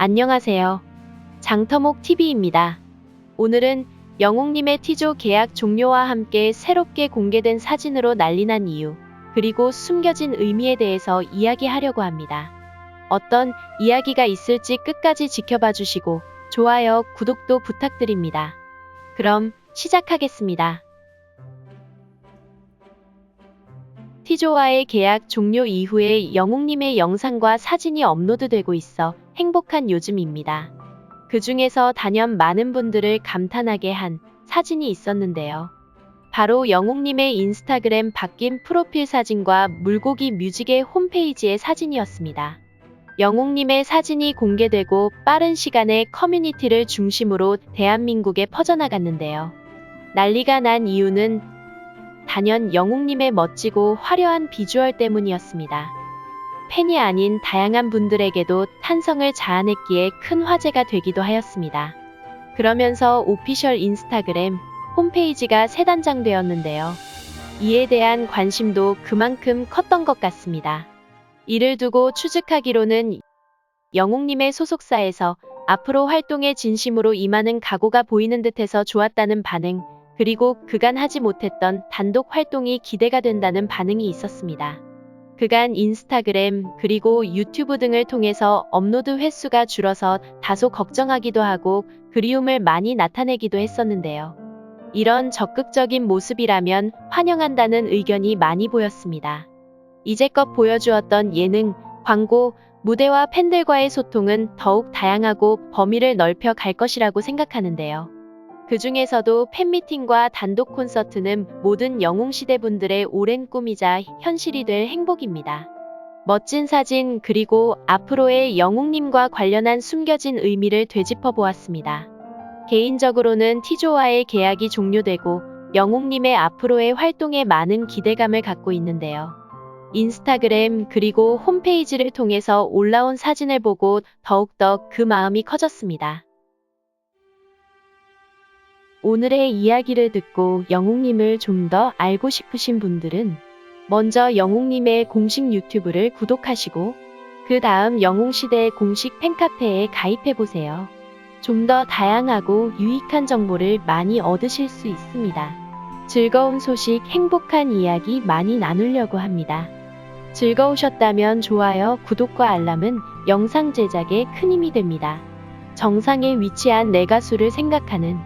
안녕하세요. 장터목 TV입니다. 오늘은 영웅님의 티조 계약 종료와 함께 새롭게 공개된 사진으로 난리난 이유, 그리고 숨겨진 의미에 대해서 이야기하려고 합니다. 어떤 이야기가 있을지 끝까지 지켜봐 주시고 좋아요, 구독도 부탁드립니다. 그럼 시작하겠습니다. 티조와의 계약 종료 이후에 영웅님의 영상과 사진이 업로드되고 있어 행복한 요즘입니다. 그 중에서 단연 많은 분들을 감탄하게 한 사진이 있었는데요. 바로 영웅님의 인스타그램 바뀐 프로필 사진과 물고기 뮤직의 홈페이지의 사진이었습니다. 영웅님의 사진이 공개되고 빠른 시간에 커뮤니티를 중심으로 대한민국에 퍼져나갔는데요. 난리가 난 이유는 단연 영웅님의 멋지고 화려한 비주얼 때문이었습니다. 팬이 아닌 다양한 분들에게도 탄성을 자아냈기에 큰 화제가 되기도 하였습니다. 그러면서 오피셜 인스타그램 홈페이지가 새 단장되었는데요. 이에 대한 관심도 그만큼 컸던 것 같습니다. 이를 두고 추측하기로는 영웅님의 소속사에서 앞으로 활동에 진심으로 임하는 각오가 보이는 듯해서 좋았다는 반응, 그리고 그간 하지 못했던 단독 활동이 기대가 된다는 반응이 있었습니다. 그간 인스타그램 그리고 유튜브 등을 통해서 업로드 횟수가 줄어서 다소 걱정하기도 하고 그리움을 많이 나타내기도 했었는데요. 이런 적극적인 모습이라면 환영한다는 의견이 많이 보였습니다. 이제껏 보여주었던 예능, 광고, 무대와 팬들과의 소통은 더욱 다양하고 범위를 넓혀 갈 것이라고 생각하는데요. 그 중에서도 팬미팅과 단독 콘서트는 모든 영웅시대 분들의 오랜 꿈이자 현실이 될 행복입니다. 멋진 사진 그리고 앞으로의 영웅님과 관련한 숨겨진 의미를 되짚어 보았습니다. 개인적으로는 티조와의 계약이 종료되고 영웅님의 앞으로의 활동에 많은 기대감을 갖고 있는데요. 인스타그램 그리고 홈페이지를 통해서 올라온 사진을 보고 더욱더 그 마음이 커졌습니다. 오늘의 이야기를 듣고 영웅님을 좀 더 알고 싶으신 분들은 먼저 영웅님의 공식 유튜브를 구독하시고 그 다음 영웅시대 공식 팬카페에 가입해보세요. 좀 더 다양하고 유익한 정보를 많이 얻으실 수 있습니다. 즐거운 소식, 행복한 이야기 많이 나누려고 합니다. 즐거우셨다면 좋아요, 구독과 알람은 영상 제작에 큰 힘이 됩니다. 정상에 위치한 내 가수를 생각하는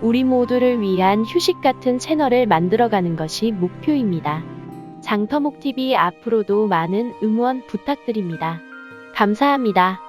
우리 모두를 위한 휴식 같은 채널을 만들어가는 것이 목표입니다. 장터목TV 앞으로도 많은 응원 부탁드립니다. 감사합니다.